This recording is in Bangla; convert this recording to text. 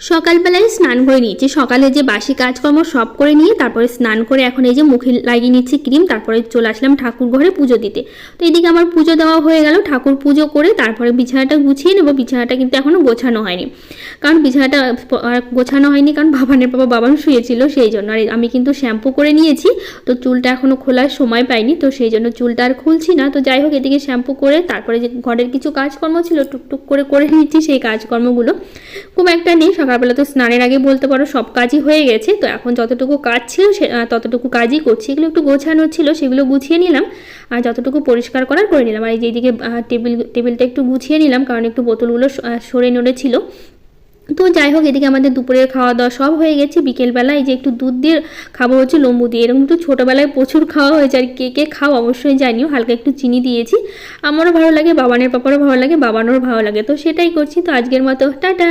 সকালবেলায় স্নান করে নিয়েছি। সকালে যে বাসি কাজকর্ম সব করে নিয়ে তারপরে স্নান করে এখন এই যে মুখে লাগিয়ে নিচ্ছি ক্রিম, তারপরে চলে আসলাম ঠাকুর ঘরে পুজো দিতে। তো এদিকে আমার পুজো দেওয়া হয়ে গেল, ঠাকুর পুজো করে তারপরে বিছানাটা গুছিয়ে নেব। বিছানাটা কিন্তু এখনও গোছানো হয়নি। কারণ বিছানাটা গোছানো হয়নি, কারণ বাবানের বাবা বাবান শুয়েছিল, সেই জন্য। আর আমি কিন্তু শ্যাম্পু করে নিয়েছি, তো চুলটা এখনও খোলার সময় পাইনি, তো সেই জন্য চুলটা আর খুলছি না। তো যাই হোক, এদিকে শ্যাম্পু করে তারপরে যে ঘরের কিছু কাজকর্ম ছিল, টুকটুক করে করে নিচ্ছি সেই কাজকর্মগুলো। খুব একটা নেই সকালবেলা তো স্নানের আগে বলতে পারো সব কাজই হয়ে গেছে। তো এখন যতটুকু কাজ ছিল সে ততটুকু কাজই করছি। এগুলো একটু গোছানো ছিল, সেগুলো গুছিয়ে নিলাম। আর যতটুকু পরিষ্কার করার করে নিলাম। আর এই যেদিকে টেবিল, টেবিলটা একটু গুছিয়ে নিলাম, কারণ একটু বোতলগুলো সরে নড়ে ছিল। তো যাই হোক, এদিকে আমাদের দুপুরের খাওয়া দাওয়া সব হয়ে গেছে। বিকেলবেলা এই যে একটু দুধ দিয়ে খাব হচ্ছে লম্বু দিয়ে। এরকম তো ছোটোবেলায় প্রচুর খাওয়া হয়েছে। আর কে কে খাও অবশ্যই জানিও। হালকা একটু চিনি দিয়েছি। আমারও ভালো লাগে, বাবানের পাপারও ভালো লাগে, বাবানোরও ভালো লাগে। তো সেটাই করছি। তো আজকের মতো, টাটা!